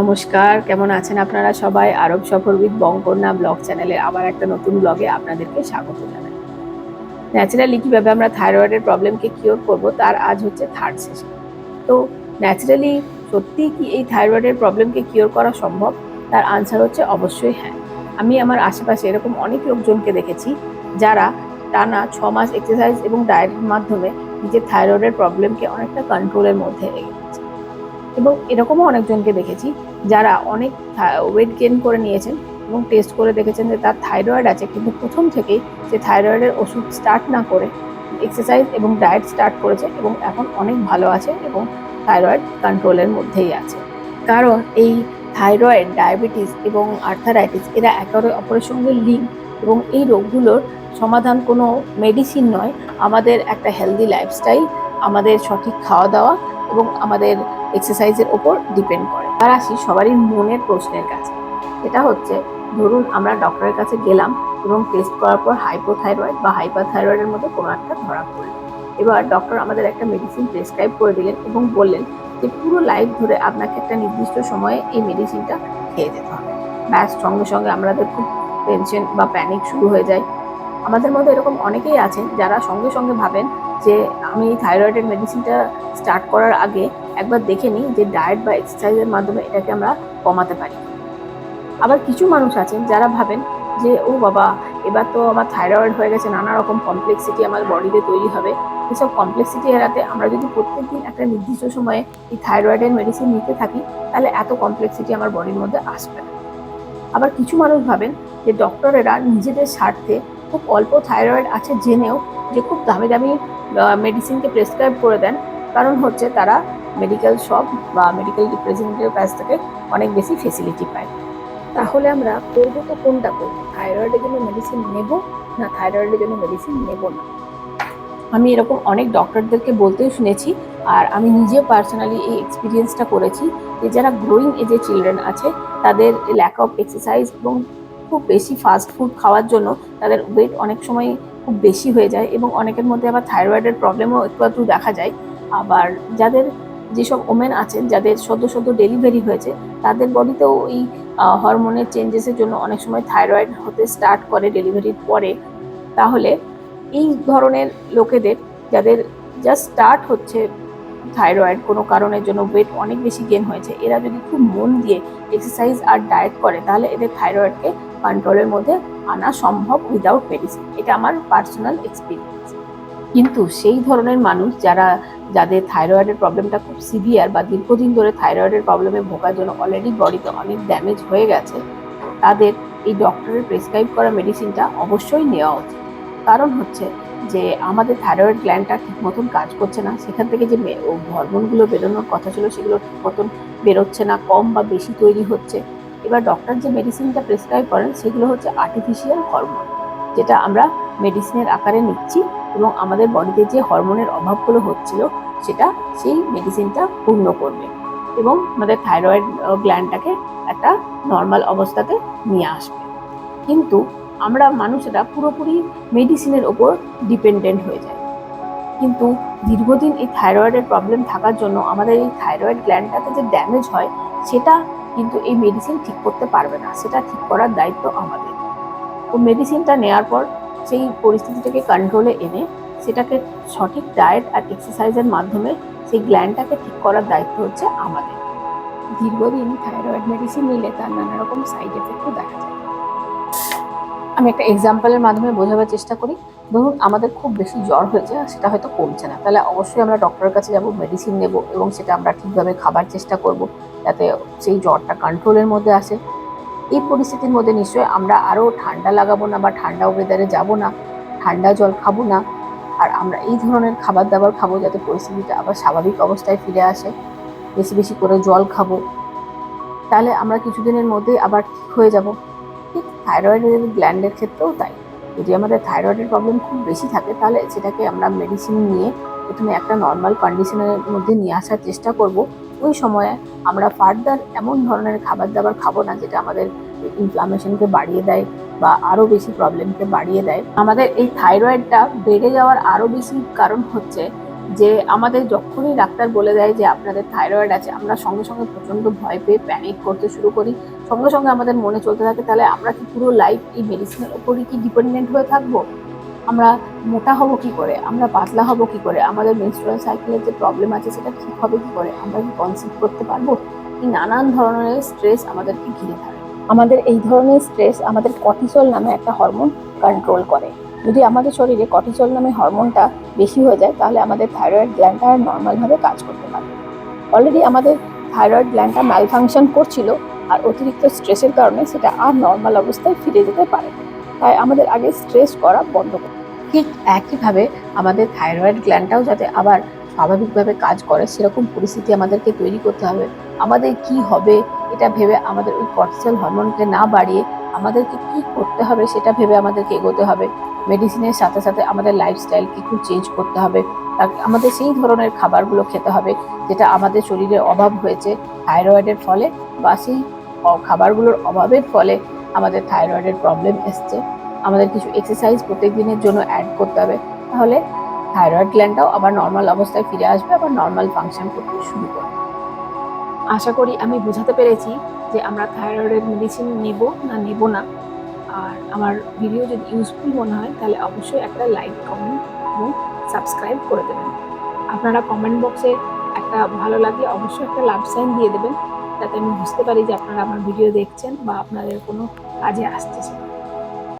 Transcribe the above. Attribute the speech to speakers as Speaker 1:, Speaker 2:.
Speaker 1: নমস্কার, কেমন আছেন আপনারা সবাই? আরব সফর উইথ বঙ্কন্যা ব্লগ চ্যানেলে আবার একটা নতুন ব্লগে আপনাদেরকে স্বাগত জানাই। ন্যাচারালি কীভাবে আমরা থাইরয়েডের প্রবলেমকে কিওর করব, তার আজ হচ্ছে থার্ড সেশন তো ন্যাচারালি সত্যিই কি এই থাইরয়েডের প্রবলেমকে কিওর করা সম্ভব? তার আনসার হচ্ছে অবশ্যই হ্যাঁ। আমি আমার আশেপাশে এরকম অনেক লোকজনকে দেখেছি, যারা টানা ছ মাস এক্সারসাইজ এবং ডায়েটের মাধ্যমে নিজের থাইরয়েডের প্রবলেমকে অনেকটা কন্ট্রোলের মধ্যে এবং এরকমও অনেকজনকে দেখেছি যারা অনেক ওয়েট গেন করে নিয়েছেন এবং টেস্ট করে দেখেছেন যে তার থাইরয়েড আছে, কিন্তু প্রথম থেকেই সে থাইরয়েডের ওষুধ স্টার্ট না করে এক্সারসাইজ এবং ডায়েট স্টার্ট করেছে এবং এখন অনেক ভালো আছে এবং থাইরয়েড কন্ট্রোলের মধ্যেই আছে। কারণ এই থাইরয়েড ডায়াবেটিস এবং আর্থারাইটিস এরা একে অপরের সঙ্গে লিঙ্ক এবং এই রোগগুলোর সমাধান কোনো মেডিসিন নয়। আমাদের একটা হেলদি লাইফস্টাইল আমাদের সঠিক খাওয়া দাওয়া এবং আমাদের এক্সারসাইজের ওপর ডিপেন্ড করে। আর আসি সবারই মনের প্রশ্নের কাছে। এটা হচ্ছে, ধরুন আমরা ডক্টরের কাছে গেলাম এবং টেস্ট করার পর হাইপোথাইরয়েড বা হাইপার থাইরয়েডের মধ্যে কোনো একটা ধরা পড়ল। এবার ডক্টর আমাদের একটা মেডিসিন প্রেসক্রাইব করে দিলেন এবং বললেন যে, পুরো লাইফ ধরে আপনাকে একটা নির্দিষ্ট সময়ে এই মেডিসিনটা খেয়ে যেতে হবে। ব্যাস, সঙ্গে সঙ্গে আমাদের খুব টেনশন বা প্যানিক শুরু হয়ে যায়। আমাদের মধ্যে এরকম অনেকেই আছেন যারা সঙ্গে সঙ্গে ভাবেন যে আমি থাইরয়েডের মেডিসিনটা স্টার্ট করার আগে একবার দেখে নিই যে ডায়েট বা এক্সারসাইজের মাধ্যমে এটাকে আমরা কমাতে পারি। আবার কিছু মানুষ আছেন যারা ভাবেন যে, ও বাবা, এবার তো আমার থাইরয়েড হয়ে গেছে, নানা রকম কমপ্লেক্সিটি আমার বডিতে তৈরি হবে। এসব কমপ্লেক্সিটি এড়াতে আমরা যদি প্রত্যেক দিন একটা নির্দিষ্ট সময়ে এই থাইরয়েডের মেডিসিন নিতে থাকি, তাহলে এত কমপ্লেক্সিটি আমার বডির মধ্যে আসবে না। আবার কিছু মানুষ ভাবেন যে ডক্টরেরা নিজেদের স্বার্থে খুব অল্প থাইরয়েড আছে জেনেও যে, খুব দামি দামি মেডিসিনকে প্রেসক্রাইব করে দেন। কারণ হচ্ছে তারা মেডিকেল শপ বা মেডিকেল রিপ্রেজেন্টেটিভের কাছ থেকে অনেক বেশি ফেসিলিটি পায়। তাহলে আমরা করব তো কোনটা করব? থাইরয়েডের জন্য মেডিসিন নেব না থাইরয়েডের জন্য মেডিসিন নেব না? আমি এরকম অনেক ডক্টরদেরকে বলতেও শুনেছি আর আমি নিজেও পার্সোনালি এই এক্সপিরিয়েন্সটা করেছি যে যারা গ্রোয়িং এজে চিলড্রেন আছে, তাদের ল্যাক অফ এক্সারসাইজ এবং খুব বেশি ফাস্ট ফুড খাওয়ার জন্য তাদের ওয়েট অনেক সময় খুব বেশি হয়ে যায় এবং অনেকের মধ্যে আবার থাইরয়েডের প্রবলেমও একটু একটু দেখা যায়। আবার যাদের যেসব ওমেন আছেন, যাদের সদ্য সদ্য ডেলিভারি হয়েছে, তাদের বডিতেও এই হরমোনের চেঞ্জেসের জন্য অনেক সময় থাইরয়েড হতে স্টার্ট করে ডেলিভারির পরে। তাহলে এই ধরনের লোকেদের যাদের জাস্ট স্টার্ট হচ্ছে থাইরয়েড কোনো কারণের জন্য ওয়েট অনেক বেশি গেন হয়েছে, এরা যদি খুব মন দিয়ে এক্সারসাইজ আর ডায়েট করে, তাহলে এদের থাইরয়েডকে কন্ট্রোলের মধ্যে আনা সম্ভব উইদাউট মেডিসিন এটা আমার পার্সোনাল এক্সপিরিয়েন্স কিন্তু সেই ধরনের মানুষ যারা, যাদের থাইরয়েডের প্রবলেমটা খুব সিভিয়ার বা দীর্ঘদিন ধরে থাইরয়েডের প্রবলেমে ভোগার জন্য অলরেডি বডিতে অনেক ড্যামেজ হয়ে গেছে, তাদের এই ডক্টরের প্রেসক্রাইব করা মেডিসিনটা অবশ্যই নেওয়া উচিত। কারণ হচ্ছে যে, আমাদের থাইরয়েড গ্ল্যান্ডটা ঠিক মতন কাজ করছে না। সেখান থেকে যে হরমোনগুলো বেরোনোর কথা ছিল, সেগুলো ঠিক মতন বেরোচ্ছে না, কম বা বেশি তৈরি হচ্ছে। এবার ডক্টর যে মেডিসিনটা প্রেসক্রাইব করেন, সেগুলো হচ্ছে আর্টিফিশিয়াল হরমোন যেটা আমরা মেডিসিনের আকারে নিচ্ছি এবং আমাদের বডিতে যে হরমোনের অভাবগুলো হচ্ছিল, সেটা সেই মেডিসিনটা পূর্ণ করবে এবং আমাদের থাইরয়েড গ্ল্যান্ডটাকে একটা নর্মাল অবস্থাতে নিয়ে আসবে। কিন্তু আমরা মানুষেরা পুরোপুরি মেডিসিনের ওপর ডিপেন্ডেন্ট হয়ে যায়। কিন্তু দীর্ঘদিন এই থাইরয়েডের প্রবলেম থাকার জন্য আমাদের এই থাইরয়েড গ্ল্যান্ডটাতে যে ড্যামেজ হয়, সেটা কিন্তু এই মেডিসিন ঠিক করতে পারবে না। সেটা ঠিক করার দায়িত্ব আমাদের। তো মেডিসিনটা নেওয়ার পর সেই পরিস্থিতিটাকে কন্ট্রোলে এনে সেটাকে সঠিক ডায়েট আর এক্সারসাইজের মাধ্যমে সেই গ্ল্যান্ডটাকে ঠিক করার দায়িত্ব হচ্ছে আমাদের। দীর্ঘদিন থাইরয়েড মেডিসিন নিলে তার নানা রকম সাইড এফেক্টও দেখা যায়। আমি একটা এক্সাম্পলের মাধ্যমে বোঝাবার চেষ্টা করি। ধরুন, আমাদের খুব বেশি জ্বর হয়েছে সেটা হয়তো কমছে না। তাহলে অবশ্যই আমরা ডক্টরের কাছে যাব মেডিসিন নেব এবং সেটা আমরা ঠিকভাবে খাবার চেষ্টা করব যাতে সেই জ্বরটা কন্ট্রোলের মধ্যে আসে। এই পরিস্থিতির মধ্যে নিশ্চয়ই আমরা আরও ঠান্ডা লাগাবো না বা ঠান্ডা ওয়েদারে যাব না, ঠান্ডা জল খাব না, আর আমরা এই ধরনের খাবার দাবার খাব যাতে পরিস্থিতিটা আবার স্বাভাবিক অবস্থায় ফিরে আসে। বেশি বেশি করে জল খাব। তাহলে আমরা কিছুদিনের মধ্যেই আবার ঠিক হয়ে যাব। ঠিক থাইরয়েডের গ্ল্যান্ডের ক্ষেত্রেও তাই। যদি আমাদের থাইরয়েডের প্রবলেম খুব বেশি থাকে, তাহলে সেটাকে আমরা মেডিসিন নিয়ে প্রথমে একটা নর্মাল কন্ডিশনের মধ্যে নিয়ে আসার চেষ্টা করব। ওই সময়ে আমরা ফার্দার এমন ধরনের খাবার দাবার খাব না, যেটা আমাদের ইনফ্লামেশনকে বাড়িয়ে দেয় বা আরও বেশি প্রবলেমকে বাড়িয়ে দেয়। আমাদের এই থাইরয়েডটা বেড়ে যাওয়ার আরও বেশি কারণ হচ্ছে যে আমাদের যখনই ডাক্তার বলে দেয় যে আপনাদের থাইরয়েড আছে, আমরা সঙ্গে সঙ্গে প্রচণ্ড ভয় পেয়ে প্যানিক করতে শুরু করি। সঙ্গে সঙ্গে আমাদের মনে চলতে থাকে, তাহলে আমরা কি পুরো লাইফ এই মেডিসিনের ওপরই কি ডিপেন্ডেন্ট হয়ে থাকব? আমরা মোটা হব কি করে? আমরা পাতলা হব কি করে? আমাদের মেনস্ট্রুয়াল সাইকেলের যে প্রবলেম আছে, সেটা ঠিক হবে কি করে? আমরা কি কনসিভ করতে পারব? এই নানান ধরনের স্ট্রেস আমাদেরকে ঘিরে থাকে। আমাদের এই ধরনের স্ট্রেস আমাদের কর্টিসল নামে একটা হরমোন কন্ট্রোল করে। যদি আমাদের শরীরে কর্টিসল নামে হরমোনটা বেশি হয়ে যায়, তাহলে আমাদের থাইরয়েড গ্ল্যান্ডটা আর নর্মালভাবে কাজ করতে পারে। অলরেডি আমাদের থাইরয়েড গ্ল্যান্ডটা ম্যালফাংশন করছিল আর অতিরিক্ত স্ট্রেসের কারণে সেটা আর নর্মাল অবস্থায় ফিরে যেতে পারে তাই আমাদের আগে স্ট্রেস করা বন্ধ করতে ঠিক একইভাবে আমাদের থাইরয়েড গ্ল্যান্ডটাও যাতে আবার স্বাভাবিকভাবে কাজ করে, সেরকম পরিস্থিতি আমাদেরকে তৈরি করতে হবে। আমাদের কি হবে এটা ভেবে আমাদের ওই কর্টিসল হরমোনকে না বাড়িয়ে আমাদেরকে কি করতে হবে সেটা ভেবে আমাদেরকে এগোতে হবে। মেডিসিনের সাথে সাথে আমাদের লাইফস্টাইলকে একটু চেঞ্জ করতে হবে আমাদের সেই ধরনের খাবারগুলো খেতে হবে যেটা আমাদের শরীরে অভাব হয়েছে থাইরয়েডের ফলে বা সেই খাবারগুলোর অভাবের ফলে আমাদের থাইরয়েডের প্রবলেম এসছে। আমাদের কিছু এক্সারসাইজ প্রত্যেক দিনের জন্য অ্যাড করতে হবে। তাহলে থাইরয়েড গ্ল্যান্ডটাও আবার নর্মাল অবস্থায় ফিরে আসবে, আবার নর্মাল ফাংশন করতে শুরু করবে। আশা করি আমি বোঝাতে পেরেছি যে আমরা থাইরয়েডের মেডিসিন নেব না নেব না। আর আমার ভিডিও যদি ইউজফুল মনে হয়, তাহলে অবশ্যই একটা লাইক কমেন্ট এবং সাবস্ক্রাইব করে দেবেন। আপনারা কমেন্ট বক্সে একটা ভালো লাগে অবশ্যই একটা লাভ সাইন দিয়ে দেবেন। যাতে আমি বুঝতে পারি যে আপনারা আমার ভিডিও দেখছেন বা আপনাদের কোনো কাজে আসতেছে